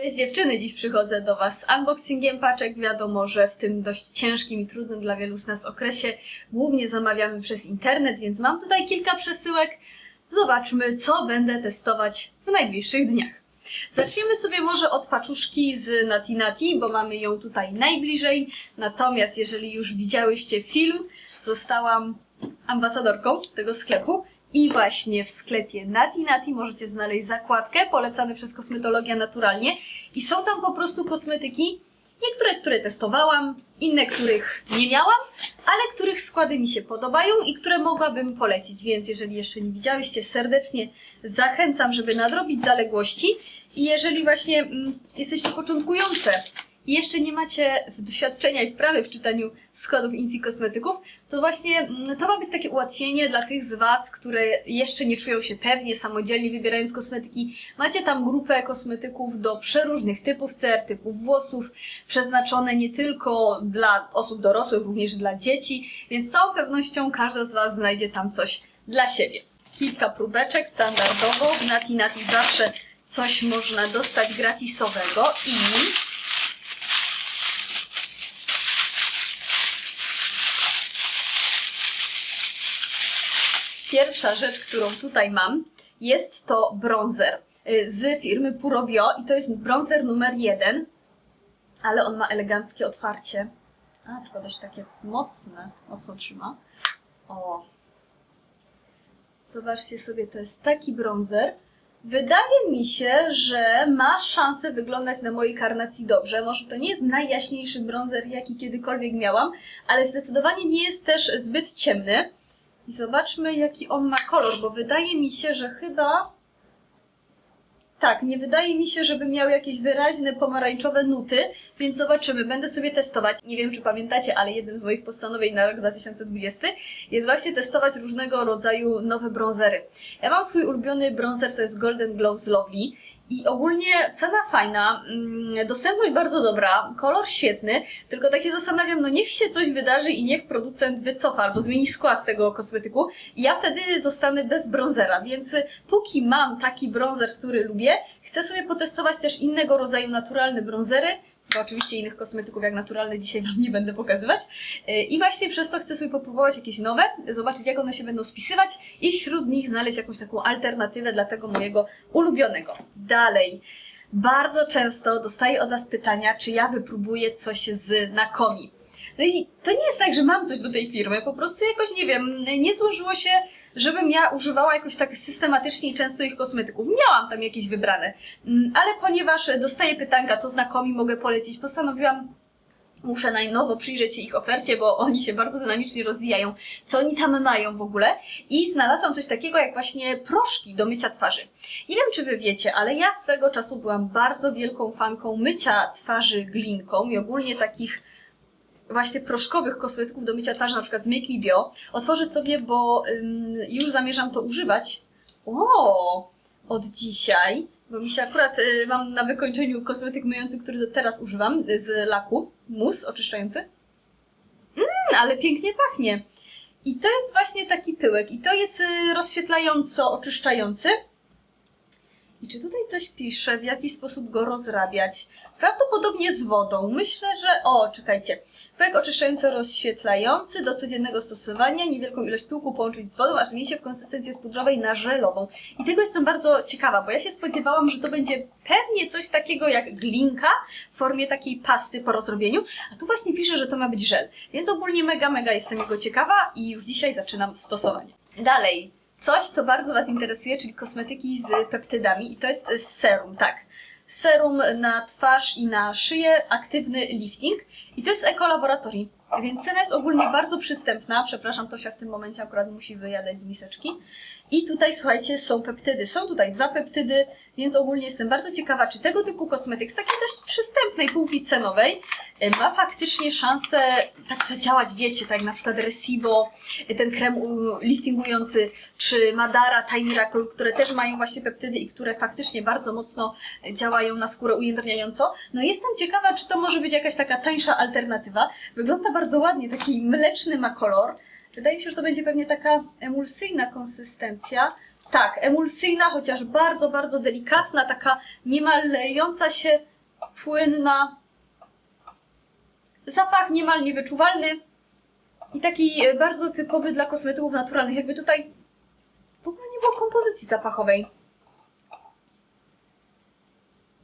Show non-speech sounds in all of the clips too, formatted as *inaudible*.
Cześć dziewczyny, dziś przychodzę do Was z unboxingiem paczek. Wiadomo, że w tym dość ciężkim i trudnym dla wielu z nas okresie głównie zamawiamy przez internet, więc mam tutaj kilka przesyłek. Zobaczmy, co będę testować w najbliższych dniach. Zacznijmy sobie może od paczuszki z Nati Nati, bo mamy ją tutaj najbliżej. Natomiast jeżeli już widziałyście film, zostałam ambasadorką tego sklepu. I właśnie w sklepie Nati Nati możecie znaleźć zakładkę polecany przez Kosmetologia Naturalnie. I są tam po prostu kosmetyki, niektóre, które testowałam, inne, których nie miałam, ale których składy mi się podobają i które mogłabym polecić. Więc jeżeli jeszcze nie widziałyście, serdecznie zachęcam, żeby nadrobić zaległości. I jeżeli właśnie mm, jesteście początkujące i jeszcze nie macie doświadczenia i wprawy w czytaniu składów Inci Kosmetyków, to właśnie mm, to ma być takie ułatwienie dla tych z Was, które jeszcze nie czują się pewnie, samodzielnie wybierając kosmetyki. Macie tam grupę kosmetyków do przeróżnych typów cer, typów włosów, przeznaczone nie tylko dla osób dorosłych, również dla dzieci, więc z całą pewnością każda z Was znajdzie tam coś dla siebie. Kilka próbeczek standardowo, w Nati Nati zawsze coś można dostać gratisowego i Pierwsza rzecz, którą tutaj mam, jest to bronzer y, z firmy Puro Bio i to jest bronzer numer jeden, ale on ma eleganckie otwarcie. A, tylko dość takie mocne, mocno trzyma. O. Zobaczcie sobie, to jest taki bronzer. Wydaje mi się, że ma szansę wyglądać na mojej karnacji dobrze. Może to nie jest najjaśniejszy bronzer, jaki kiedykolwiek miałam, ale zdecydowanie nie jest też zbyt ciemny. I zobaczmy, jaki on ma kolor, bo wydaje mi się, że chyba. Tak, nie wydaje mi się, żeby miał jakieś wyraźne pomarańczowe nuty, więc zobaczymy. Będę sobie testować. Nie wiem, czy pamiętacie, ale jednym z moich postanowień na rok 2020 jest właśnie testować różnego rodzaju nowe bronzery. Ja mam swój ulubiony bronzer, to jest Golden Glow z Lovely. I ogólnie cena fajna, mm, dostępność bardzo dobra, kolor świetny, tylko tak się zastanawiam, no niech się coś wydarzy i niech producent wycofa albo zmieni skład tego kosmetyku. I ja wtedy zostanę bez bronzera, więc póki mam taki bronzer, który lubię, chcę sobie potestować też innego rodzaju naturalne bronzery, bo oczywiście innych kosmetyków jak naturalne dzisiaj Wam nie będę pokazywać. Yy, I właśnie przez to chcę sobie popróbować jakieś nowe, zobaczyć jak one się będą spisywać i wśród nich znaleźć jakąś taką alternatywę dla tego mojego ulubionego. Dalej. Bardzo często dostaję od Was pytania, czy ja wypróbuję coś z Nakomi. No i to nie jest tak, że mam coś do tej firmy, po prostu jakoś, nie wiem, nie złożyło się, żebym ja używała jakoś tak systematycznie i często ich kosmetyków. Miałam tam jakieś wybrane, Mm, ale ponieważ dostaję pytanka, co znakomi mogę polecić, postanowiłam Muszę najnowo przyjrzeć się ich ofercie, bo oni się bardzo dynamicznie rozwijają. Co oni tam mają w ogóle? I znalazłam coś takiego jak właśnie proszki do mycia twarzy. Nie wiem, czy wy wiecie, ale ja swego czasu byłam bardzo wielką fanką mycia twarzy glinką i ogólnie takich właśnie proszkowych kosmetyków do mycia twarzy, na przykład z Make Me Bio. Otworzę sobie, bo ym, już zamierzam to używać. O, od dzisiaj, bo mi się akurat y, mam na wykończeniu kosmetyk myjący, który teraz używam, y, z laku, mus oczyszczający. Mmm, ale pięknie pachnie. I to jest właśnie taki pyłek. I to jest y, rozświetlająco oczyszczający. I czy tutaj coś pisze, w jaki sposób go rozrabiać? Prawdopodobnie z wodą. Myślę, że. O, czekajcie. Pyłek oczyszczająco rozświetlający do codziennego stosowania. Niewielką ilość pyłku połączyć z wodą, aż zmieni się w konsystencję z pudrowej na żelową. I tego jestem bardzo ciekawa, bo ja się spodziewałam, że to będzie pewnie coś takiego jak glinka w formie takiej pasty po rozrobieniu, a tu właśnie pisze, że to ma być żel. Więc ogólnie mega, mega jestem jego ciekawa i już dzisiaj zaczynam stosowanie. Dalej, coś, co bardzo Was interesuje, czyli kosmetyki z peptydami i to jest serum, tak. Serum na twarz i na szyję, aktywny lifting i to jest ekolaboratorii. Więc cena jest ogólnie bardzo przystępna. Przepraszam, Tosia w tym momencie akurat musi wyjadać z miseczki. I tutaj, słuchajcie, są peptydy. Są tutaj dwa peptydy, więc ogólnie jestem bardzo ciekawa, czy tego typu kosmetyk z takiej dość przystępnej półki cenowej e, ma faktycznie szansę tak zadziałać, wiecie, tak na przykład Resibo, e, ten krem liftingujący, czy Madara, Time Miracle, które też mają właśnie peptydy i które faktycznie bardzo mocno działają na skórę ujędrniająco. No jestem ciekawa, czy to może być jakaś taka tańsza alternatywa. Wygląda bardzo ładnie, taki mleczny ma kolor. Wydaje mi się, że to będzie pewnie taka emulsyjna konsystencja. Tak, emulsyjna, chociaż bardzo, bardzo delikatna, taka niemal lejąca się, płynna. Zapach niemal niewyczuwalny i taki e, bardzo typowy dla kosmetyków naturalnych. Jakby tutaj w ogóle nie było kompozycji zapachowej.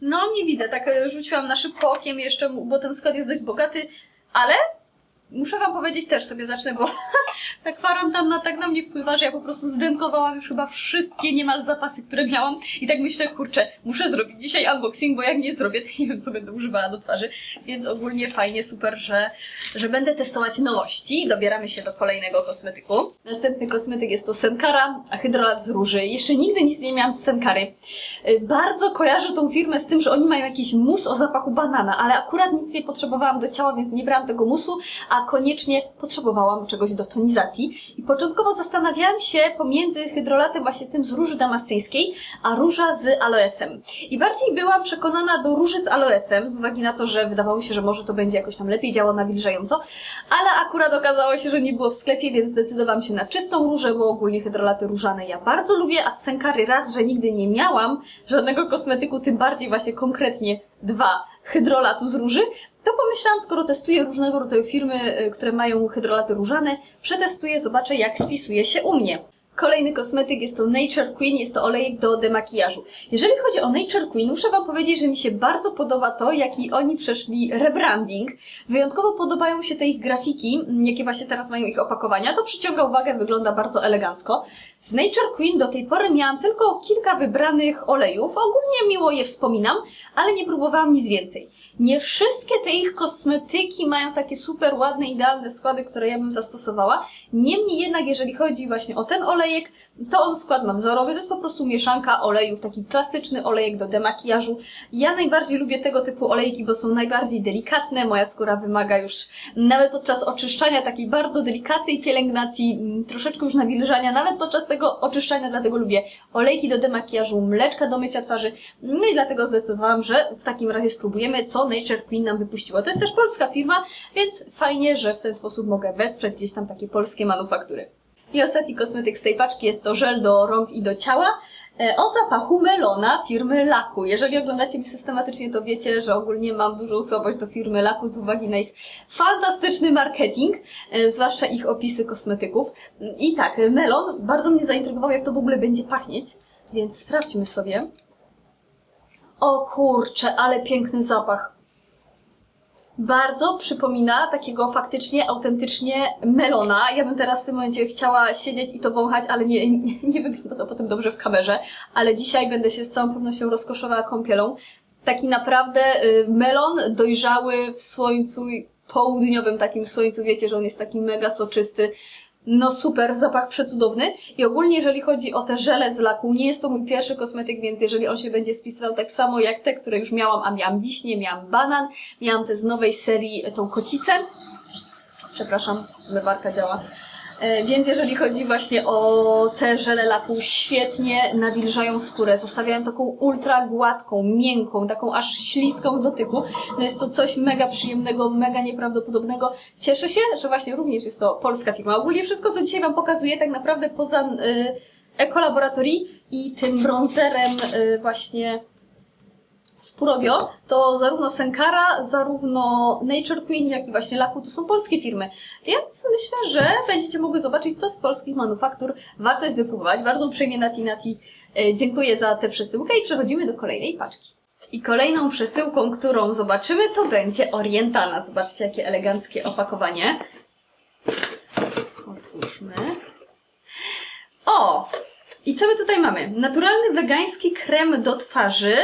No, nie widzę. Tak e, rzuciłam na szybko okiem jeszcze, bo ten skład jest dość bogaty, ale muszę Wam powiedzieć, też sobie zacznę, bo *laughs* ta kwarantanna tak na mnie wpływa, że ja po prostu zdenkowałam już chyba wszystkie niemal zapasy, które miałam i tak myślę, kurczę, muszę zrobić dzisiaj unboxing, bo jak nie zrobię, to nie wiem, co będę używała do twarzy, więc ogólnie fajnie, super, że, że będę testować nowości. Dobieramy się do kolejnego kosmetyku. Następny kosmetyk jest to Senkara, hydrolat z róży. Jeszcze nigdy nic nie miałam z Senkary. Y, Bardzo kojarzę tą firmę z tym, że oni mają jakiś mus o zapachu banana, ale akurat nic nie potrzebowałam do ciała, więc nie brałam tego musu, a koniecznie potrzebowałam czegoś do tonizacji. I początkowo zastanawiałam się pomiędzy hydrolatem właśnie tym z róży damasceńskiej, a róża z aloesem. I bardziej byłam przekonana do róży z aloesem, z uwagi na to, że wydawało się, że może to będzie jakoś tam lepiej działało nawilżająco, ale akurat okazało się, że nie było w sklepie, więc zdecydowałam się na czystą różę, bo ogólnie hydrolaty różane ja bardzo lubię, a z Senkary raz, że nigdy nie miałam żadnego kosmetyku, tym bardziej właśnie konkretnie dwa hydrolatu z róży, to pomyślałam, skoro testuję różnego rodzaju firmy, y, które mają hydrolaty różane, przetestuję, zobaczę jak spisuje się u mnie. Kolejny kosmetyk jest to Nature Queen, jest to olejek do demakijażu. Jeżeli chodzi o Nature Queen, muszę Wam powiedzieć, że mi się bardzo podoba to, jaki oni przeszli rebranding. Wyjątkowo podobają mi się te ich grafiki, jakie właśnie teraz mają ich opakowania. To przyciąga uwagę, wygląda bardzo elegancko. Z Nature Queen do tej pory miałam tylko kilka wybranych olejów. Ogólnie miło je wspominam, ale nie próbowałam nic więcej. Nie wszystkie te ich kosmetyki mają takie super ładne, idealne składy, które ja bym zastosowała. Niemniej jednak, jeżeli chodzi właśnie o ten olejek, to on skład ma wzorowy, to jest po prostu mieszanka olejów, taki klasyczny olejek do demakijażu. Ja najbardziej lubię tego typu olejki, bo są najbardziej delikatne, moja skóra wymaga już nawet podczas oczyszczania takiej bardzo delikatnej pielęgnacji, mm, troszeczkę już nawilżania, nawet podczas tego oczyszczania, dlatego lubię olejki do demakijażu, mleczka do mycia twarzy, no i dlatego zdecydowałam, że w takim razie spróbujemy, co Nature Queen nam wypuściło. To jest też polska firma, więc fajnie, że w ten sposób mogę wesprzeć gdzieś tam takie polskie manufaktury. I ostatni kosmetyk z tej paczki jest to żel do rąk i do ciała e, o zapachu melona firmy Laku. Jeżeli oglądacie mnie systematycznie, to wiecie, że ogólnie mam dużą słabość do firmy Laku z uwagi na ich fantastyczny marketing, e, zwłaszcza ich opisy kosmetyków. I tak, melon bardzo mnie zaintrygował, jak to w ogóle będzie pachnieć, więc sprawdźmy sobie. O kurczę, ale piękny zapach bardzo przypomina takiego faktycznie, autentycznie melona. Ja bym teraz w tym momencie chciała siedzieć i to wąchać, ale nie, nie, nie wygląda to potem dobrze w kamerze. Ale dzisiaj będę się z całą pewnością rozkoszowała kąpielą. Taki naprawdę y, melon dojrzały w słońcu południowym takim słońcu. Wiecie, że on jest taki mega soczysty. No super, zapach przecudowny. I ogólnie jeżeli chodzi o te żele z laku, nie jest to mój pierwszy kosmetyk, więc jeżeli on się będzie spisywał tak samo jak te, które już miałam, a miałam wiśnie, miałam banan, miałam te z nowej serii, tą kocicę. Przepraszam, zmywarka działa. E, Więc jeżeli chodzi właśnie o te żele laku, świetnie nawilżają skórę. Zostawiają taką ultra gładką, miękką, taką aż śliską w dotyku. No jest to coś mega przyjemnego, mega nieprawdopodobnego. Cieszę się, że właśnie również jest to polska firma. Ogólnie wszystko, co dzisiaj Wam pokazuję, tak naprawdę poza y, ekolaboratorii i tym bronzerem y, właśnie z Purobio, to zarówno Senkara, zarówno Nature Queen, jak i właśnie Laku to są polskie firmy. Więc myślę, że będziecie mogły zobaczyć, co z polskich manufaktur warto jest wypróbować. Bardzo uprzejmie Nati Nati e, dziękuję za tę przesyłkę i przechodzimy do kolejnej paczki. I kolejną przesyłką, którą zobaczymy, to będzie Orientana. Zobaczcie, jakie eleganckie opakowanie. Otwórzmy. O! I co my tutaj mamy? Naturalny wegański krem do twarzy.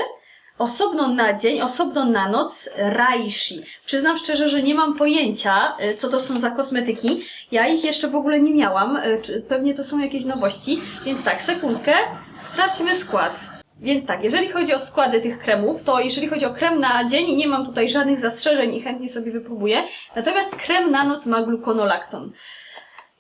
Osobno na dzień, osobno na noc, Raishi. Przyznam szczerze, że nie mam pojęcia, y, co to są za kosmetyki. Ja ich jeszcze w ogóle nie miałam. y, Pewnie to są jakieś nowości. Więc tak, sekundkę. Sprawdźmy skład. Więc tak, jeżeli chodzi o składy tych kremów, to jeżeli chodzi o krem na dzień, nie mam tutaj żadnych zastrzeżeń i chętnie sobie wypróbuję. Natomiast krem na noc ma gluconolakton.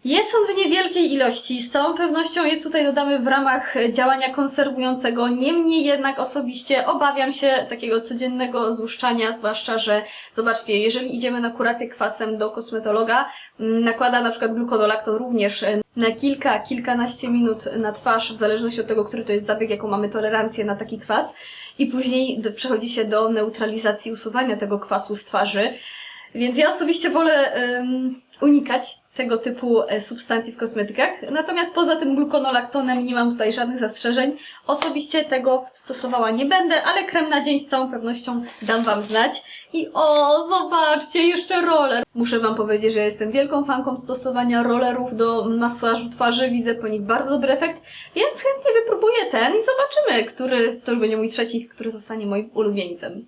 Jest on w niewielkiej ilości, z całą pewnością jest tutaj dodamy w ramach działania konserwującego, niemniej jednak osobiście obawiam się takiego codziennego złuszczania, zwłaszcza, że zobaczcie, jeżeli idziemy na kurację kwasem do kosmetologa, mm, nakłada na przykład glukodolakton również e, na kilka, kilkanaście minut na twarz, w zależności od tego, który to jest zabieg, jaką mamy tolerancję na taki kwas i później przechodzi się do neutralizacji, usuwania tego kwasu z twarzy. Więc ja osobiście wolę em, unikać tego typu e, substancji w kosmetykach. Natomiast poza tym glukonolaktonem nie mam tutaj żadnych zastrzeżeń. Osobiście tego stosowała nie będę, ale krem na dzień z całą pewnością dam Wam znać. I o, zobaczcie, jeszcze roller. Muszę Wam powiedzieć, że jestem wielką fanką stosowania rollerów do masażu twarzy. Widzę po nich bardzo dobry efekt, więc chętnie wypróbuję ten i zobaczymy, który to już będzie mój trzeci, który zostanie moim ulubieńcem.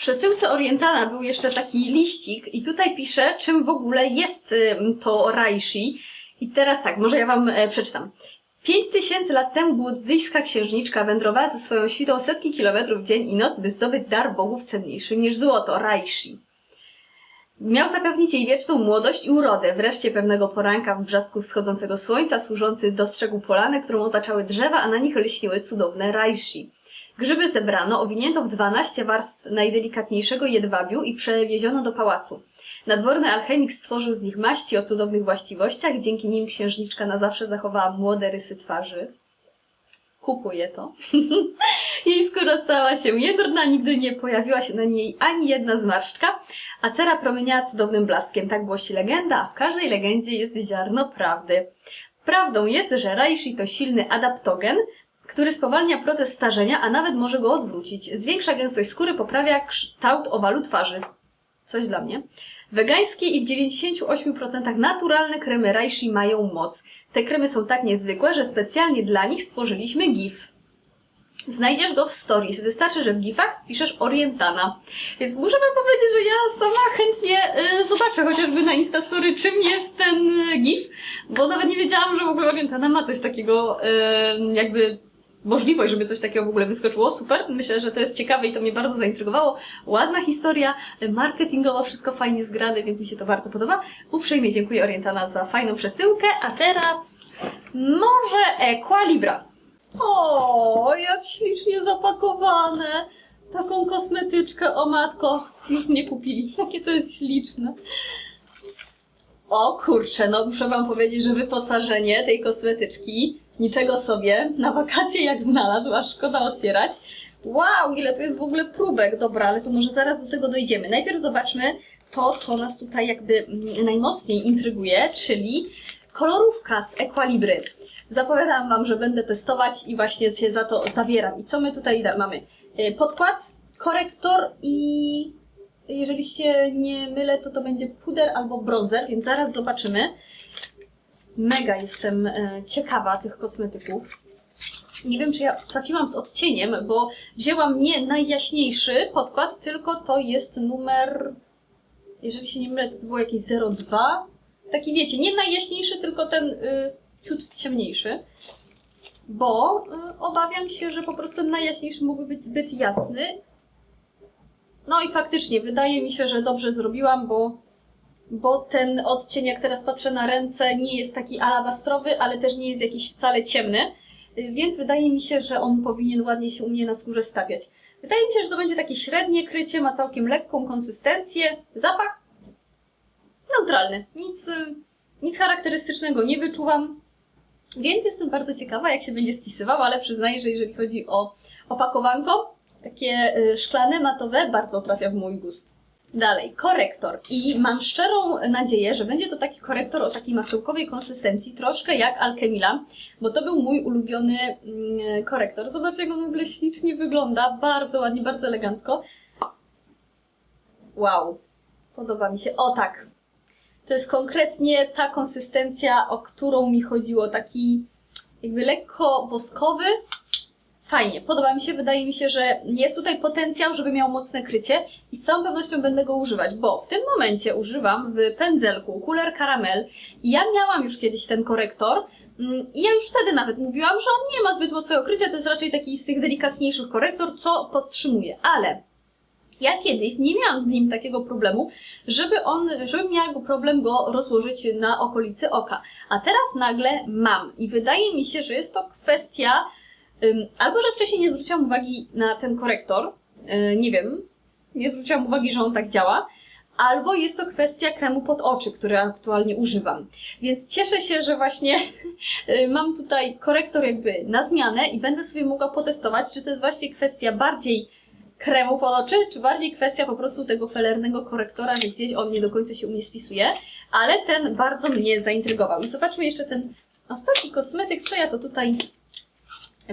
Przesyłce Orientana był jeszcze taki liścik i tutaj pisze, czym w ogóle jest to Raishi. I teraz tak, może ja Wam e, przeczytam. Pięć tysięcy lat temu buddyjska księżniczka wędrowała ze swoją świtą setki kilometrów dzień i noc, by zdobyć dar bogów cenniejszy niż złoto, Raishi. Miał zapewnić jej wieczną młodość i urodę. Wreszcie pewnego poranka w brzasku wschodzącego słońca, służący do strzegu polany, którą otaczały drzewa, a na nich lśniły cudowne Raishi. Grzyby zebrano, owinięto w 12 warstw najdelikatniejszego jedwabiu i przewieziono do pałacu. Nadworny alchemik stworzył z nich maści o cudownych właściwościach, dzięki nim księżniczka na zawsze zachowała młode rysy twarzy. Kupuję to. *laughs* Jej skóra stała się jędrna, nigdy nie pojawiła się na niej ani jedna zmarszczka, a cera promieniała cudownym blaskiem. Tak głosi legenda, a w każdej legendzie jest ziarno prawdy. Prawdą jest, że Reishi to silny adaptogen, który spowalnia proces starzenia, a nawet może go odwrócić. Zwiększa gęstość skóry, poprawia kształt owalu twarzy. Coś dla mnie. Wegańskie i w 98% naturalne kremy Reishi mają moc. Te kremy są tak niezwykłe, że specjalnie dla nich stworzyliśmy GIF. Znajdziesz go w stories. Wystarczy, że w gifach wpiszesz Orientana. Więc muszę wam powiedzieć, że ja sama chętnie y, zobaczę chociażby na Instastory, czym jest ten y, gif, bo nawet nie wiedziałam, że w ogóle Orientana ma coś takiego, y, jakby możliwość, żeby coś takiego w ogóle wyskoczyło. Super. Myślę, że to jest ciekawe i to mnie bardzo zaintrygowało. Ładna historia, marketingowo wszystko fajnie zgrane, więc mi się to bardzo podoba. Uprzejmie dziękuję Orientana za fajną przesyłkę, a teraz może Equalibra. O, jak ślicznie zapakowane. Taką kosmetyczkę, o matko, już mnie kupili. *laughs* Jakie to jest śliczne. O kurczę, no muszę wam powiedzieć, że wyposażenie tej kosmetyczki niczego sobie na wakacje jak znalazł, aż szkoda otwierać. Wow, ile tu jest w ogóle próbek. Dobra, ale to może zaraz do tego dojdziemy. Najpierw zobaczmy to, co nas tutaj jakby mm, najmocniej intryguje, czyli kolorówka z Equalibry. Zapowiadam Wam, że będę testować i właśnie się za to zabieram. I co my tutaj mamy? Y, Podkład, korektor i jeżeli się nie mylę, to to będzie puder albo bronzer, więc zaraz zobaczymy. Mega jestem e, ciekawa tych kosmetyków. Nie wiem, czy ja trafiłam z odcieniem, bo wzięłam nie najjaśniejszy podkład, tylko to jest numer. Jeżeli się nie mylę, to to było jakieś 02. Taki wiecie, nie najjaśniejszy, tylko ten y, ciut ciemniejszy. Bo y, obawiam się, że po prostu najjaśniejszy mógłby być zbyt jasny. No i faktycznie, wydaje mi się, że dobrze zrobiłam, bo, bo ten odcień, jak teraz patrzę na ręce, nie jest taki alabastrowy, ale też nie jest jakiś wcale ciemny. Y, Więc wydaje mi się, że on powinien ładnie się u mnie na skórze stawiać. Wydaje mi się, że to będzie takie średnie krycie, ma całkiem lekką konsystencję. Zapach neutralny. Nic, y, nic charakterystycznego nie wyczuwam. Więc jestem bardzo ciekawa, jak się będzie spisywał, ale przyznaję, że jeżeli chodzi o opakowanko, takie y, szklane, matowe, bardzo trafia w mój gust. Dalej, korektor. I mam szczerą nadzieję, że będzie to taki korektor o takiej masełkowej konsystencji, troszkę jak Alchemila, bo to był mój ulubiony mm, korektor. Zobaczcie, jak on w ogóle ślicznie wygląda. Bardzo ładnie, bardzo elegancko. Wow, podoba mi się. O tak, to jest konkretnie ta konsystencja, o którą mi chodziło. Taki jakby lekko woskowy. Fajnie, podoba mi się. Wydaje mi się, że jest tutaj potencjał, żeby miał mocne krycie i z całą pewnością będę go używać, bo w tym momencie używam w pędzelku Cooler Caramel i ja miałam już kiedyś ten korektor mm, i ja już wtedy nawet mówiłam, że on nie ma zbyt mocnego krycia, to jest raczej taki z tych delikatniejszych korektor, co podtrzymuję, ale Ja kiedyś nie miałam z nim takiego problemu, żeby on, żebym miała go problem go rozłożyć na okolicy oka. A teraz nagle mam i wydaje mi się, że jest to kwestia albo, że wcześniej nie zwróciłam uwagi na ten korektor, yy, nie wiem, nie zwróciłam uwagi, że on tak działa, albo jest to kwestia kremu pod oczy, który aktualnie używam. Więc cieszę się, że właśnie *laughs* y, mam tutaj korektor jakby na zmianę i będę sobie mogła potestować, czy to jest właśnie kwestia bardziej kremu pod oczy, czy bardziej kwestia po prostu tego felernego korektora, że gdzieś on nie do końca się u mnie spisuje, ale ten bardzo mnie zaintrygował. I zobaczmy jeszcze ten ostatni kosmetyk, co ja to tutaj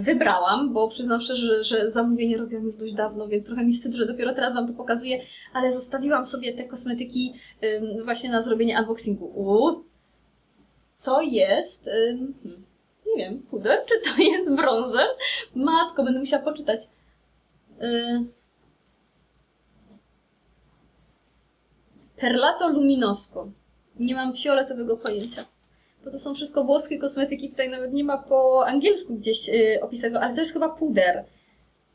wybrałam, bo przyznam szczerze, że, że zamówienie robiłam już dość dawno, więc trochę mi wstyd, że dopiero teraz Wam to pokazuję, ale zostawiłam sobie te kosmetyki właśnie na zrobienie unboxingu. To jest, nie wiem, puder, czy to jest bronzer? Matko, będę musiała poczytać. Y, Perlato Luminosco. Nie mam fioletowego pojęcia. Bo to są wszystko włoskie kosmetyki, tutaj nawet nie ma po angielsku gdzieś yy, opisanego, ale to jest chyba puder.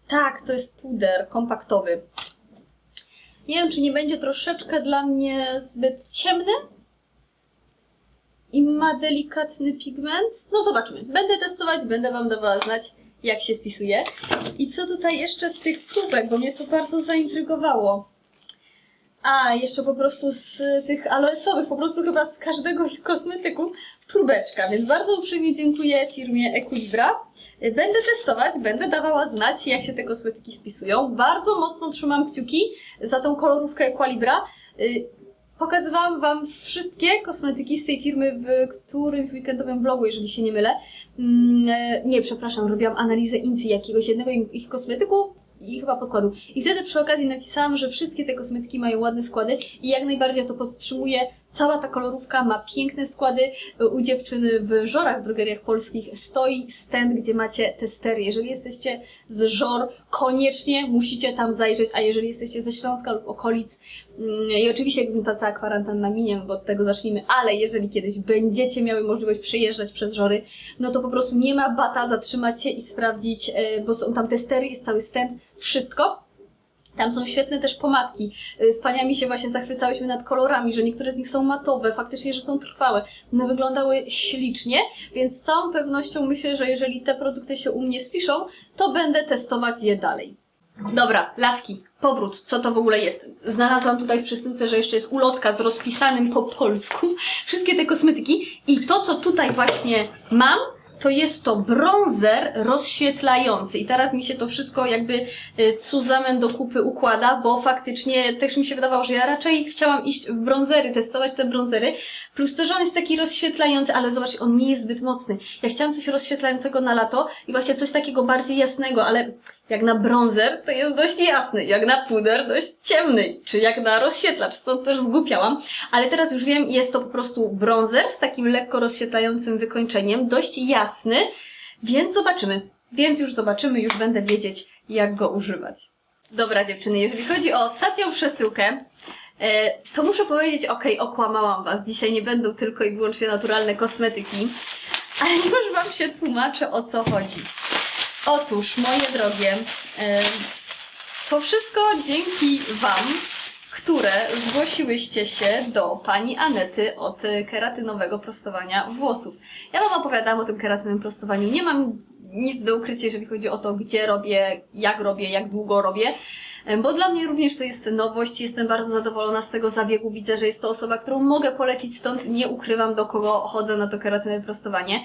Tak, to jest puder kompaktowy. Nie wiem, czy nie będzie troszeczkę dla mnie zbyt ciemny i ma delikatny pigment. No zobaczmy. Będę testować, będę Wam dawała znać, jak się spisuje. I co tutaj jeszcze z tych próbek, bo mnie to bardzo zaintrygowało. A, jeszcze po prostu z tych aloesowych, po prostu chyba z każdego ich kosmetyku próbeczka, więc bardzo uprzejmie dziękuję firmie Equilibra. Będę testować, będę dawała znać, jak się te kosmetyki spisują. Bardzo mocno trzymam kciuki za tą kolorówkę Equilibra. Y, Pokazywałam Wam wszystkie kosmetyki z tej firmy w którymś weekendowym vlogu, jeżeli się nie mylę. Mm, e, Nie, przepraszam, robiłam analizę incji jakiegoś jednego ich kosmetyku i chyba podkładu. I wtedy przy okazji napisałam, że wszystkie te kosmetyki mają ładne składy i jak najbardziej to podtrzymuję. Cała ta kolorówka ma piękne składy. U dziewczyny w żorach w drogeriach polskich stoi stand, gdzie macie testery. Jeżeli jesteście z żor, koniecznie musicie tam zajrzeć, a jeżeli jesteście ze Śląska lub okolic, mm, i oczywiście ta cała kwarantanna minie, bo od tego zacznijmy, ale jeżeli kiedyś będziecie miały możliwość przejeżdżać przez żory, no to po prostu nie ma bata zatrzymać się i sprawdzić, e, bo są tam testery, jest cały stand, wszystko. Tam są świetne też pomadki. Y, Z paniami się właśnie zachwycałyśmy nad kolorami, że niektóre z nich są matowe, faktycznie, że są trwałe. One wyglądały ślicznie, więc z całą pewnością myślę, że jeżeli te produkty się u mnie spiszą, to będę testować je dalej. Dobra, laski, powrót. Co to w ogóle jest? Znalazłam tutaj w przesyłce, że jeszcze jest ulotka z rozpisanym po polsku. Wszystkie te kosmetyki. I to, co tutaj właśnie mam, to jest to bronzer rozświetlający. I teraz mi się to wszystko jakby y, cuzamen do kupy układa, bo faktycznie też mi się wydawało, że ja raczej chciałam iść w bronzery, testować te bronzery. Plus to, że on jest taki rozświetlający, ale zobaczcie, on nie jest zbyt mocny. Ja chciałam coś rozświetlającego na lato i właśnie coś takiego bardziej jasnego, ale jak na bronzer to jest dość jasny, jak na puder dość ciemny, czy jak na rozświetlacz, stąd też zgłupiałam. Ale teraz już wiem, jest to po prostu bronzer z takim lekko rozświetlającym wykończeniem, dość jasny, więc zobaczymy. Więc już zobaczymy, już będę wiedzieć, jak go używać. Dobra dziewczyny, jeżeli chodzi o ostatnią przesyłkę, e, to muszę powiedzieć, okej, okłamałam Was. Dzisiaj nie będą tylko i wyłącznie naturalne kosmetyki, ale *laughs* już Wam się tłumaczę, o co chodzi. Otóż, moje drogie, em, to wszystko dzięki Wam, które zgłosiłyście się do pani Anety od e, keratynowego prostowania włosów. Ja Wam opowiadam o tym keratynowym prostowaniu. Nie mam nic do ukrycia, jeżeli chodzi o to, gdzie robię, jak robię, jak długo robię. Em, Bo dla mnie również to jest nowość, jestem bardzo zadowolona z tego zabiegu. Widzę, że jest to osoba, którą mogę polecić, stąd nie ukrywam, do kogo chodzę na to keratynowe prostowanie.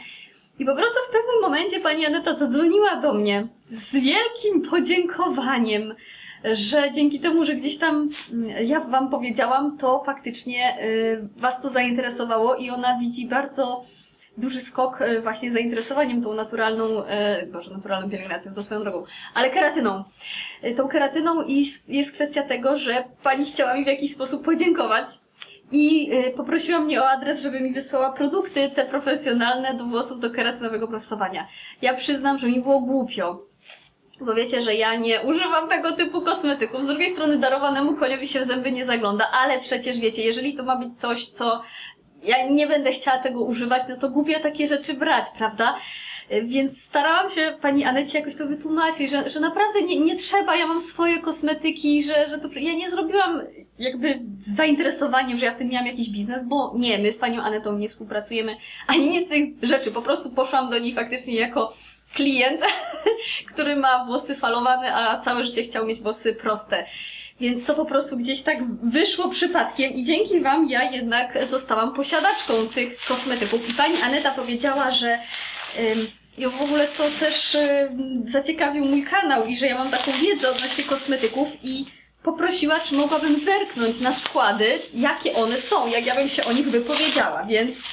I po prostu w pewnym momencie pani Aneta zadzwoniła do mnie z wielkim podziękowaniem, że dzięki temu, że gdzieś tam mm, ja wam powiedziałam, to faktycznie y, was to zainteresowało i ona widzi bardzo duży skok y, właśnie zainteresowaniem tą naturalną, y, boże, naturalną pielęgnacją, to swoją drogą, ale keratyną. Tą keratyną i jest kwestia tego, że pani chciała mi w jakiś sposób podziękować i poprosiła mnie o adres, żeby mi wysłała produkty te profesjonalne do włosów do keratynowego prostowania. Ja przyznam, że mi było głupio. Bo wiecie, że ja nie używam tego typu kosmetyków. Z drugiej strony darowanemu koniowi się w zęby nie zagląda, ale przecież wiecie, jeżeli to ma być coś, co ja nie będę chciała tego używać, no to głupio takie rzeczy brać, prawda? Więc starałam się pani Anecie jakoś to wytłumaczyć, że, że naprawdę nie, nie trzeba, ja mam swoje kosmetyki, że, że to, ja nie zrobiłam jakby z zainteresowaniem, że ja w tym miałam jakiś biznes, bo nie, my z panią Anetą nie współpracujemy, ani nic z tych rzeczy, po prostu poszłam do niej faktycznie jako klient, *laughs* który ma włosy falowane, a całe życie chciał mieć włosy proste. Więc to po prostu gdzieś tak wyszło przypadkiem i dzięki Wam ja jednak zostałam posiadaczką tych kosmetyków. I pani Aneta powiedziała, że ją w ogóle to też zaciekawił mój kanał i że ja mam taką wiedzę odnośnie kosmetyków i poprosiła, czy mogłabym zerknąć na składy, jakie one są, jak ja bym się o nich wypowiedziała, więc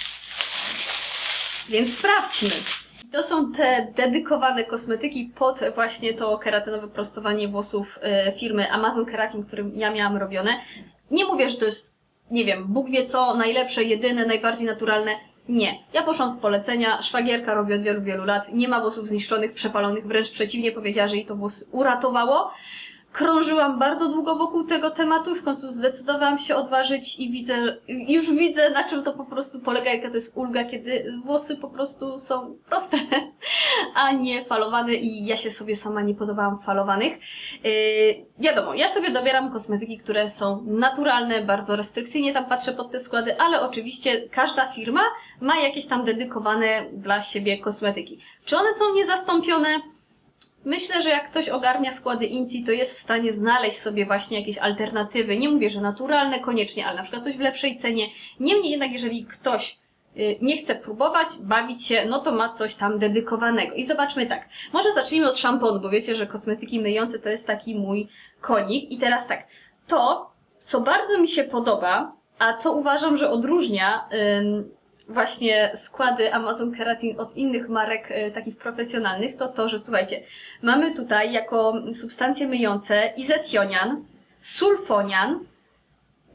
więc sprawdźmy. To są te dedykowane kosmetyki pod właśnie to keratynowe prostowanie włosów e, firmy Amazon Keratin, którym ja miałam robione. Nie mówię, że to jest, nie wiem, Bóg wie co, najlepsze, jedyne, najbardziej naturalne. Nie. Ja poszłam z polecenia, szwagierka robi od wielu, wielu lat, nie ma włosów zniszczonych, przepalonych, wręcz przeciwnie, powiedziała, że jej to włosy uratowało. Krążyłam bardzo długo wokół tego tematu w końcu zdecydowałam się odważyć i widzę, już widzę na czym to po prostu polega, jaka to jest ulga, kiedy włosy po prostu są proste, *laughs* a nie falowane i ja się sobie sama nie podobałam falowanych. Yy, wiadomo, ja sobie dobieram kosmetyki, które są naturalne, bardzo restrykcyjnie tam patrzę pod te składy, ale oczywiście każda firma ma jakieś tam dedykowane dla siebie kosmetyki. Czy one są niezastąpione? Myślę, że jak ktoś ogarnia składy Inci, to jest w stanie znaleźć sobie właśnie jakieś alternatywy. Nie mówię, że naturalne koniecznie, ale na przykład coś w lepszej cenie. Niemniej jednak, jeżeli ktoś y, nie chce próbować, bawić się, no to ma coś tam dedykowanego. I zobaczmy tak. Może zacznijmy od szamponu, bo wiecie, że kosmetyki myjące to jest taki mój konik. I teraz tak. To, co bardzo mi się podoba, a co uważam, że odróżnia ym, właśnie składy Amazon Keratin od innych marek y, takich profesjonalnych, to to, że słuchajcie, mamy tutaj jako substancje myjące izacjonian, sulfonian,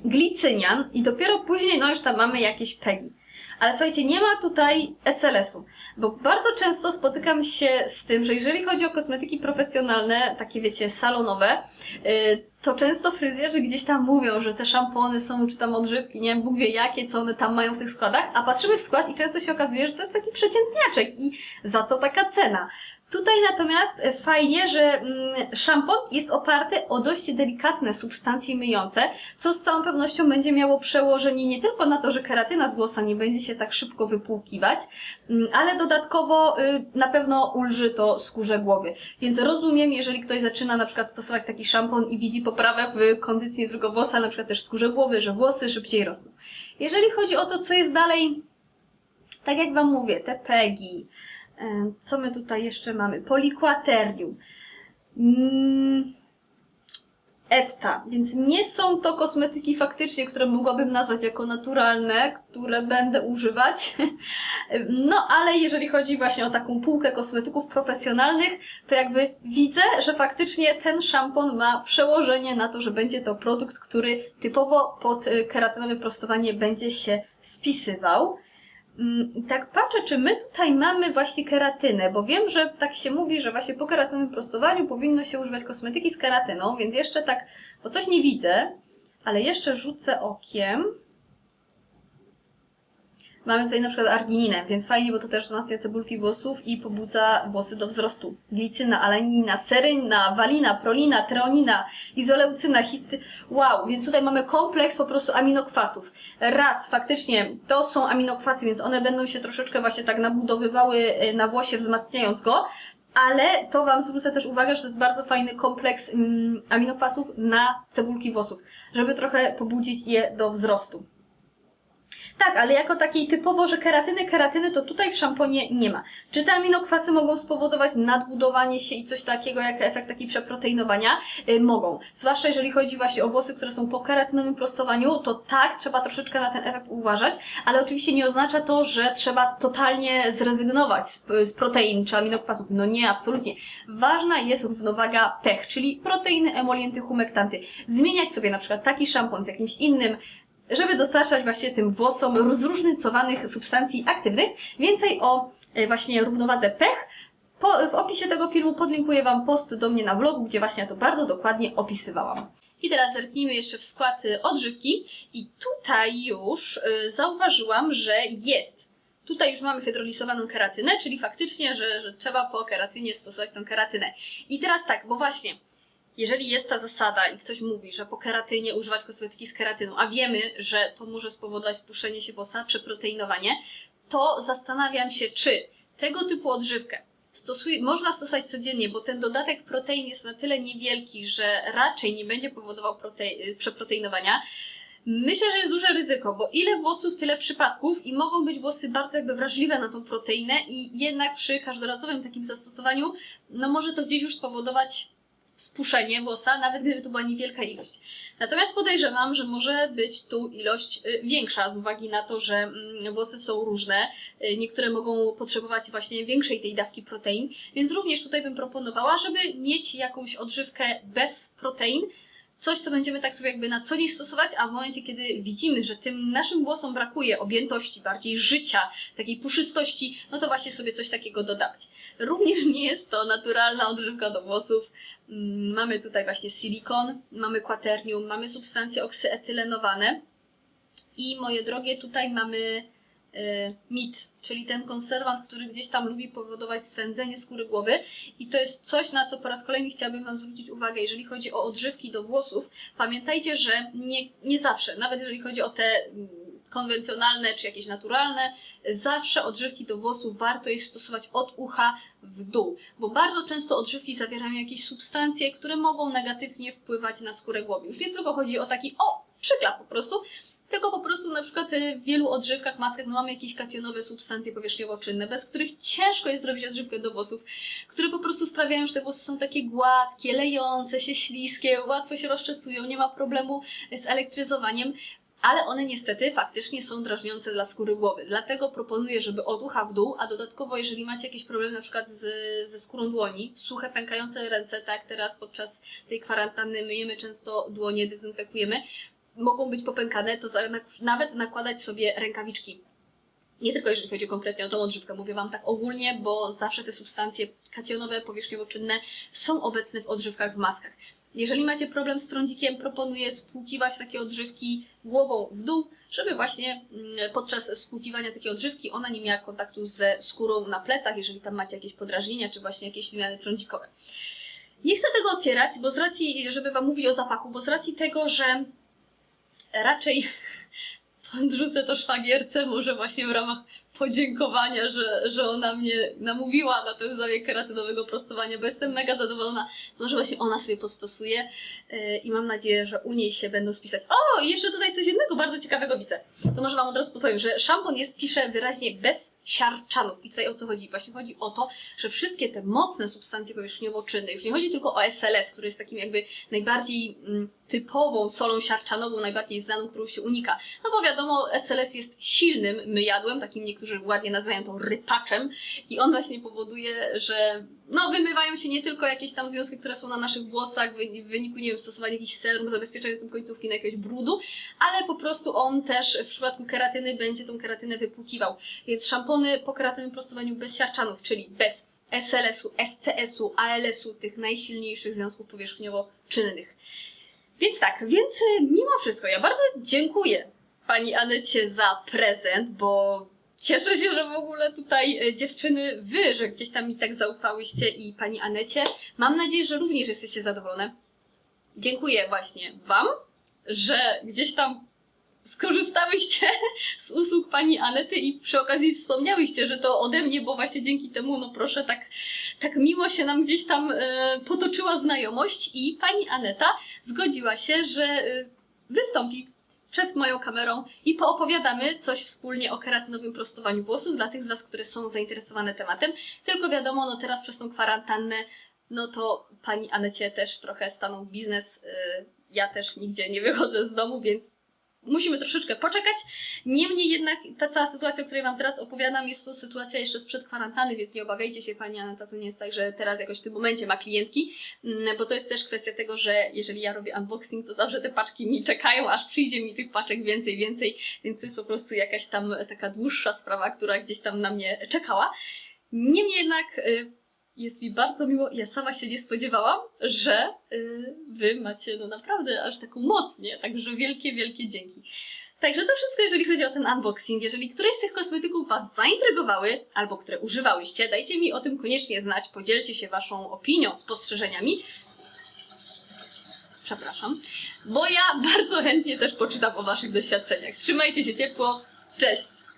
glicynian i dopiero później, no już tam mamy jakieś PEGI. Ale słuchajcie, nie ma tutaj SLS-u, bo bardzo często spotykam się z tym, że jeżeli chodzi o kosmetyki profesjonalne, takie wiecie, salonowe, yy, to często fryzjerzy gdzieś tam mówią, że te szampony są, czy tam odżywki, nie wiem, Bóg wie jakie, co one tam mają w tych składach, a patrzymy w skład i często się okazuje, że to jest taki przeciętniaczek i za co taka cena? Tutaj natomiast e, fajnie, że mm, szampon jest oparty o dość delikatne substancje myjące, co z całą pewnością będzie miało przełożenie nie tylko na to, że keratyna z włosa nie będzie się tak szybko wypłukiwać, mm, ale dodatkowo y, na pewno ulży to skórze głowy. Więc rozumiem, jeżeli ktoś zaczyna na przykład stosować taki szampon i widzi poprawę w kondycji nie tylko włosa, na przykład też skórze głowy, że włosy szybciej rosną. Jeżeli chodzi o to, co jest dalej, tak jak Wam mówię, te PEGI, Co my tutaj jeszcze mamy? Polikwaterium. Mm, Etta. Więc nie są to kosmetyki faktycznie, które mogłabym nazwać jako naturalne, które będę używać. *laughs* No, ale jeżeli chodzi właśnie o taką półkę kosmetyków profesjonalnych, to jakby widzę, że faktycznie ten szampon ma przełożenie na to, że będzie to produkt, który typowo pod y, keratynowe prostowanie będzie się spisywał. Mm, tak patrzę, czy my tutaj mamy właśnie keratynę, bo wiem, że tak się mówi, że właśnie po keratynowym prostowaniu powinno się używać kosmetyki z keratyną, więc jeszcze tak, bo coś nie widzę, ale jeszcze rzucę okiem. Mamy tutaj na przykład argininę, więc fajnie, bo to też wzmacnia cebulki włosów i pobudza włosy do wzrostu. Glicyna, alanina, seryna, walina, prolina, treonina, izoleucyna, histy... Wow, więc tutaj mamy kompleks po prostu aminokwasów. Raz, faktycznie, to są aminokwasy, więc one będą się troszeczkę właśnie tak nabudowywały y, na włosie, wzmacniając go. Ale to Wam zwrócę też uwagę, że to jest bardzo fajny kompleks mm, aminokwasów na cebulki włosów, żeby trochę pobudzić je do wzrostu. Tak, ale jako takiej typowo, że keratyny, keratyny, to tutaj w szamponie nie ma. Czy te aminokwasy mogą spowodować nadbudowanie się i coś takiego jak efekt taki przeproteinowania? Y, mogą. Zwłaszcza jeżeli chodzi właśnie o włosy, które są po keratynowym prostowaniu, to tak, trzeba troszeczkę na ten efekt uważać, ale oczywiście nie oznacza to, że trzeba totalnie zrezygnować z, z protein czy aminokwasów. No nie, absolutnie. Ważna jest równowaga pech, czyli proteiny, emolienty, humektanty. Zmieniać sobie na przykład taki szampon z jakimś innym, żeby dostarczać właśnie tym włosom zróżnicowanych substancji aktywnych. Więcej o e, właśnie równowadze pech. Po, w opisie tego filmu podlinkuję Wam post do mnie na blogu, gdzie właśnie to bardzo dokładnie opisywałam. I teraz zerknijmy jeszcze w skład y, odżywki i tutaj już y, zauważyłam, że jest. Tutaj już mamy hydrolisowaną keratynę, czyli faktycznie, że, że trzeba po keratynie stosować tą keratynę. I teraz tak, bo właśnie, jeżeli jest ta zasada i ktoś mówi, że po keratynie używać kosmetyki z keratyną, a wiemy, że to może spowodować spuszczenie się włosa, przeproteinowanie, to zastanawiam się, czy tego typu odżywkę można stosować codziennie, bo ten dodatek protein jest na tyle niewielki, że raczej nie będzie powodował prote- przeproteinowania. Myślę, że jest duże ryzyko, bo ile włosów, tyle przypadków i mogą być włosy bardzo jakby wrażliwe na tą proteinę i jednak przy każdorazowym takim zastosowaniu, no może to gdzieś już spowodować spuszczenie włosa, nawet gdyby to była niewielka ilość. Natomiast podejrzewam, że może być tu ilość y, większa z uwagi na to, że mm, włosy są różne. Y, Niektóre mogą potrzebować właśnie większej tej dawki protein, więc również tutaj bym proponowała, żeby mieć jakąś odżywkę bez protein, coś, co będziemy tak sobie jakby na co dzień stosować, a w momencie, kiedy widzimy, że tym naszym włosom brakuje objętości, bardziej życia, takiej puszystości, no to właśnie sobie coś takiego dodawać. Również nie jest to naturalna odżywka do włosów. Mm, Mamy tutaj właśnie silikon, mamy kwaternium, mamy substancje oksyetylenowane i moje drogie, tutaj mamy y, mit, czyli ten konserwant, który gdzieś tam lubi powodować swędzenie skóry głowy i to jest coś, na co po raz kolejny chciałabym Wam zwrócić uwagę, jeżeli chodzi o odżywki do włosów. Pamiętajcie, że nie, nie zawsze, nawet jeżeli chodzi o te konwencjonalne czy jakieś naturalne, zawsze odżywki do włosów warto jest stosować od ucha w dół, bo bardzo często odżywki zawierają jakieś substancje, które mogą negatywnie wpływać na skórę głowy. Już nie tylko chodzi o taki, o, przyklap po prostu, tylko po prostu na przykład y, w wielu odżywkach, maskach, no mamy jakieś kationowe substancje powierzchniowo-czynne, bez których ciężko jest zrobić odżywkę do włosów, które po prostu sprawiają, że te włosy są takie gładkie, lejące się, śliskie, łatwo się rozczesują, nie ma problemu z elektryzowaniem, ale one niestety faktycznie są drażniące dla skóry głowy. Dlatego proponuję, żeby od ucha w dół, a dodatkowo jeżeli macie jakieś problemy na przykład z, ze skórą dłoni, suche, pękające ręce, tak teraz podczas tej kwarantanny myjemy często dłonie, dezynfekujemy, mogą być popękane, to za, na, nawet nakładać sobie rękawiczki. Nie tylko jeżeli chodzi konkretnie o tą odżywkę, mówię Wam tak ogólnie, bo zawsze te substancje kationowe, powierzchniowo-czynne są obecne w odżywkach w maskach. Jeżeli macie problem z trądzikiem, proponuję spłukiwać takie odżywki głową w dół, żeby właśnie mm, podczas spłukiwania takiej odżywki ona nie miała kontaktu ze skórą na plecach, jeżeli tam macie jakieś podrażnienia, czy właśnie jakieś zmiany trądzikowe. Nie chcę tego otwierać, bo z racji, żeby Wam mówić o zapachu, bo z racji tego, że raczej *laughs* podrzucę to szwagierce, może właśnie w ramach podziękowania, że, że ona mnie namówiła na ten zabieg keratynowego prostowania, bo jestem mega zadowolona. Może właśnie ona sobie postosuje yy, i mam nadzieję, że u niej się będą spisać. O, i jeszcze tutaj coś innego bardzo ciekawego widzę. To może Wam od razu podpowiem, że szampon jest, pisze wyraźnie bez siarczanów. I tutaj o co chodzi? Właśnie chodzi o to, że wszystkie te mocne substancje powierzchniowo-czynne, już nie chodzi tylko o SLS, który jest takim jakby najbardziej mm, typową solą siarczanową, najbardziej znaną, którą się unika. No bo wiadomo, SLS jest silnym myjadłem, takim niektórzy ładnie nazywają to rypaczem i on właśnie powoduje, że no wymywają się nie tylko jakieś tam związki, które są na naszych włosach w wyniku, nie wiem, stosowania jakichś serum zabezpieczającym końcówki na jakiegoś brudu, ale po prostu on też w przypadku keratyny będzie tą keratynę wypłukiwał. Więc szampony po keratynowym prostowaniu bez siarczanów, czyli bez SLS-u, SCS-u, ALS-u, tych najsilniejszych związków powierzchniowo-czynnych. Więc tak, więc y, mimo wszystko ja bardzo dziękuję Pani Anecie za prezent, bo cieszę się, że w ogóle tutaj y, dziewczyny, wy, że gdzieś tam mi tak zaufałyście i Pani Anecie. Mam nadzieję, że również jesteście zadowolone. Dziękuję właśnie Wam, że gdzieś tam skorzystałyście z usług pani Anety i przy okazji wspomniałyście, że to ode mnie, bo właśnie dzięki temu, no proszę, tak, tak miło się nam gdzieś tam e, potoczyła znajomość i pani Aneta zgodziła się, że e, wystąpi przed moją kamerą i poopowiadamy coś wspólnie o keratynowym prostowaniu włosów dla tych z Was, które są zainteresowane tematem. Tylko wiadomo, no teraz przez tą kwarantannę, no to pani Anecie też trochę stanął biznes. e, Ja też nigdzie nie wychodzę z domu, więc musimy troszeczkę poczekać. Niemniej jednak ta cała sytuacja, o której Wam teraz opowiadam, jest to sytuacja jeszcze sprzed kwarantanny, więc nie obawiajcie się, Pani Aneta, to nie jest tak, że teraz jakoś w tym momencie ma klientki, mm, bo to jest też kwestia tego, że jeżeli ja robię unboxing, to zawsze te paczki mi czekają, aż przyjdzie mi tych paczek więcej, więcej, więc to jest po prostu jakaś tam taka dłuższa sprawa, która gdzieś tam na mnie czekała. Niemniej jednak y, Jest mi bardzo miło. Ja sama się nie spodziewałam, że y, wy macie no naprawdę aż taką moc, nie? Także wielkie, wielkie dzięki. Także to wszystko, jeżeli chodzi o ten unboxing. Jeżeli któreś z tych kosmetyków Was zaintrygowały, albo które używałyście, dajcie mi o tym koniecznie znać. Podzielcie się Waszą opinią, spostrzeżeniami. Przepraszam. Bo ja bardzo chętnie też poczytam o Waszych doświadczeniach. Trzymajcie się ciepło. Cześć!